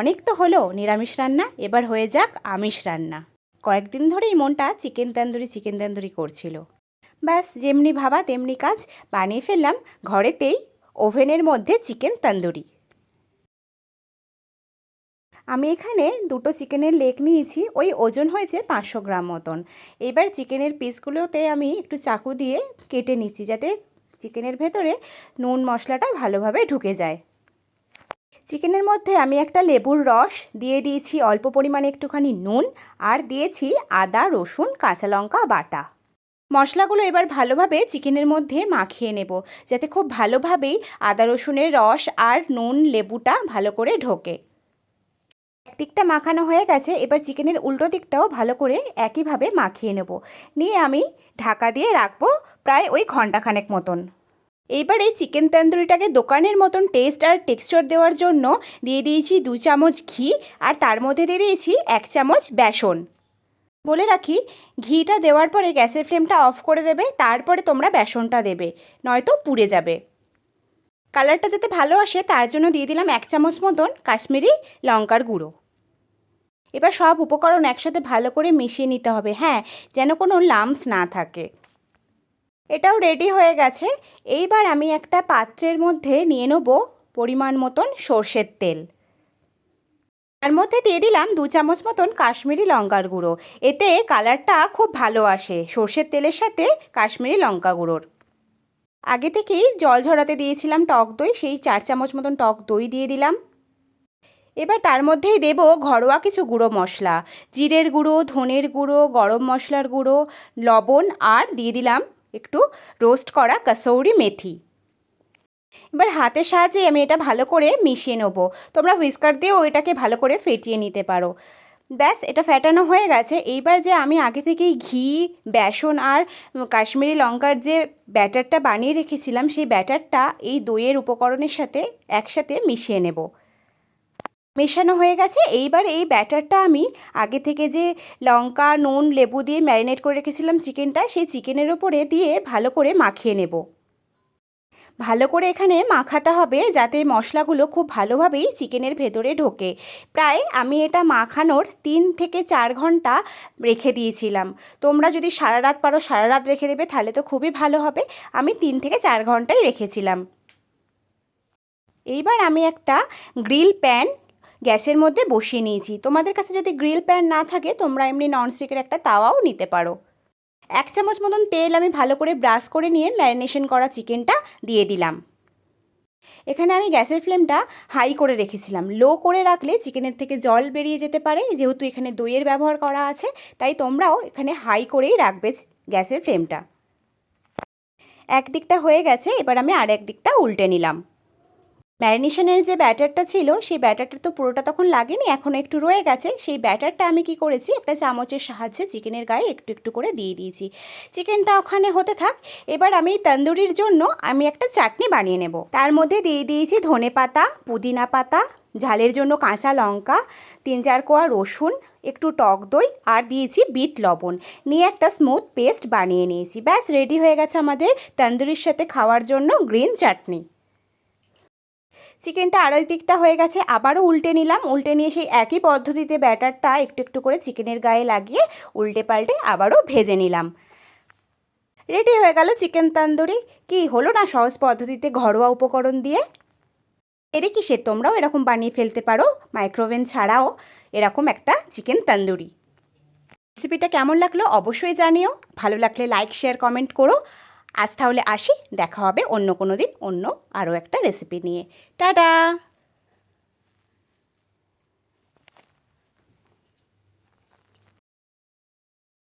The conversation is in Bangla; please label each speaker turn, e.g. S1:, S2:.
S1: অনেক তো হলো, নিরামিষ রান্না, এবার হয়ে যাক আমিষ রান্না। কয়েকদিন ধরেই মনটা চিকেন তন্দুরি চিকেন তন্দুরি করছিল। ব্যাস, যেমনি ভাবা তেমনি কাজ, বানিয়ে ফেললাম ঘরেতেই ওভেনের মধ্যে চিকেন তন্দুরি। আমি এখানে দুটো চিকেনের লেগ নিয়েছি, ওই ওজন হয়েছে পাঁচশো গ্রাম মতন। এবার চিকেনের পিসগুলোতে আমি একটু চাকু দিয়ে কেটে নিচ্ছি, যাতে চিকেনের ভেতরে নুন মশলাটা ভালোভাবে ঢুকে যায়। চিকেনের মধ্যে আমি একটা লেবুর রস, দিয়ে দিয়েছি অল্প পরিমাণে একটুখানি নুন, আর দিয়েছি আদা, রসুন, কাঁচা লঙ্কা, বাটা। মশলাগুলো এবার ভালোভাবে চিকেনের মধ্যে মাখিয়ে নেব, যাতে খুব ভালোভাবেই আদা, রসুনের রস আর নুন, লেবুটা ভালো করে ঢোকে। একদিকটা মাখানো হয়ে গেছে, এবার চিকেনের উল্টো দিকটাও ভালো করে একইভাবে মাখিয়ে নেব। নিয়ে আমি ঢাকা দিয়ে রাখব প্রায় ওই ঘন্টাখানেক মতন। এইবার এই চিকেন তন্দুরিটাকে দোকানের মতন টেস্ট আর টেক্সচার দেওয়ার জন্য দিয়ে দিয়েছি দু চামচ ঘি আর তার মধ্যে দিয়ে দিয়েছি এক চামচ বেসন। বলে রাখি, ঘিটা দেওয়ার পরে গ্যাসের ফ্লেমটা অফ করে দেবে, তারপরে তোমরা বেসনটা দেবে, নয়তো পুড়ে যাবে। কালারটা যাতে ভালো আসে, তার জন্য দিয়ে দিলাম এক চামচ মতন কাশ্মীরি লঙ্কার গুঁড়ো। এবার সব উপকরণ একসাথে ভালো করে মিশিয়ে নিতে হবে হ্যাঁ যেন কোনো লাম্পস না থাকে। এটাও রেডি হয়ে গেছে। এইবার আমি একটা পাত্রের মধ্যে নিয়ে নেব পরিমাণ মতন সর্ষের তেল। তার মধ্যে দিয়ে দিলাম দু চামচ মতন কাশ্মীরি লঙ্কার গুঁড়ো। এতে কালারটা খুব ভালো আসে সর্ষের তেলের সাথে কাশ্মীরি লঙ্কা গুঁড়োর। আগে থেকেই জল ঝরাতে দিয়েছিলাম টক দই, সেই চার চামচ মতন টক দই দিয়ে দিলাম। এবার তার মধ্যেই দেব ঘরোয়া কিছু গুঁড়ো মশলা। জিরের গুঁড়ো, ধনের গুঁড়ো, গরম মশলার গুঁড়ো, লবণ আর দিয়ে দিলাম একটু রোস্ট করা কাসৌরি মেথি। এবার হাতের সাহায্যে আমি এটা ভালো করে মিশিয়ে নেব। তোমরা হুইস্কার দিয়েও এটাকে ভালো করে ফেটিয়ে নিতে পারো। ব্যাস, এটা ফেটানো হয়ে গেছে। এইবার যে আমি আগে থেকেই ঘি, বেসন আর কাশ্মীরি লঙ্কার যে ব্যাটারটা বানিয়ে রেখেছিলাম, সেই ব্যাটারটা এই দইয়ের উপকরণের সাথে একসাথে মিশিয়ে নেব। মেশানো হয়ে গেছে। এইবার এই ব্যাটারটা আমি আগে থেকে যে লঙ্কা, নুন, লেবু দিয়ে ম্যারিনেট করে রেখেছিলাম চিকেনটা, সেই চিকেনের ওপরে দিয়ে ভালো করে মাখিয়ে নেব। ভালো করে এখানে মাখাতে হবে যাতে মশলাগুলো খুব ভালোভাবেই চিকেনের ভেতরে ঢোকে। প্রায় আমি এটা মাখানোর তিন থেকে চার ঘণ্টা রেখে দিয়েছিলাম। তোমরা যদি সারা রাত পারো সারা রাত রেখে দেবে, তাহলে তো খুবই ভালো হবে। আমি তিন থেকে চার ঘন্টাই রেখেছিলাম। এইবার আমি একটা গ্রিল প্যান গ্যাসের মধ্যে বসিয়ে নিয়েছি। তোমাদের কাছে যদি গ্রিল প্যান না থাকে, তোমরা এমনি ননস্টিকের একটা তাওয়াও নিতে পারো। এক চামচ মতন তেল আমি ভালো করে ব্রাশ করে নিয়ে ম্যারিনেশন করা চিকেনটা দিয়ে দিলাম। এখানে আমি গ্যাসের ফ্লেমটা হাই করে রেখেছিলাম। লো করে রাখলে চিকেনের থেকে জল বেরিয়ে যেতে পারে, যেহেতু এখানে দইয়ের ব্যবহার করা আছে, তাই তোমরাও এখানে হাই করেই রাখবে গ্যাসের ফ্লেমটা। এক দিকটা হয়ে গেছে, এবার আমি আর এক দিকটা উল্টে নিলাম। ম্যারিনেশনের যে ব্যাটারটা ছিল, সেই ব্যাটারটা তো পুরোটা তখন লাগেনি, এখনও একটু রয়ে গেছে। সেই ব্যাটারটা আমি কি করেছি, একটা চামচের সাহায্যে চিকেনের গায়ে একটু একটু করে দিয়ে দিয়েছি। চিকেনটা ওখানে হতে থাক, এবার আমি তন্দুরির জন্য আমি একটা চাটনি বানিয়ে নেব। তার মধ্যে দিয়ে দিয়েছি ধনে পাতা, পুদিনা পাতা, ঝালের জন্য কাঁচা লঙ্কা, তিন চার কোয়া রসুন, একটু টক দই, আর দিয়েছি বিট লবণ। নিয়ে একটা স্মুথ পেস্ট বানিয়ে নিয়েছি। ব্যাস, রেডি হয়ে গেছে আমাদের তন্দুরির সাথে খাওয়ার জন্য গ্রিন চাটনি। চিকেনটা আড়াই দিকটা হয়ে গেছে, আবারও উল্টে নিলাম। উল্টে নিয়ে সেই একই পদ্ধতিতে ব্যাটারটা একটু একটু করে চিকেনের গায়ে লাগিয়ে উল্টে পাল্টে আবারও ভেজে নিলাম। রেডি হয়ে গেল চিকেন তান্দুরি। কি হলো না সহজ পদ্ধতিতে ঘরোয়া উপকরণ দিয়ে? এরে কিসের তোমরাও এরকম বানিয়ে ফেলতে পারো? মাইক্রোওভেন ছাড়াও এরকম একটা চিকেন তন্দুরি। রেসিপিটা কেমন লাগল অবশ্যই জানিও। ভালো লাগলে লাইক, শেয়ার, কমেন্ট করো। আজ তাহলে আসি দেখা হবে অন্য কোনো দিন অন্য আরও একটা রেসিপি নিয়ে। টাটা!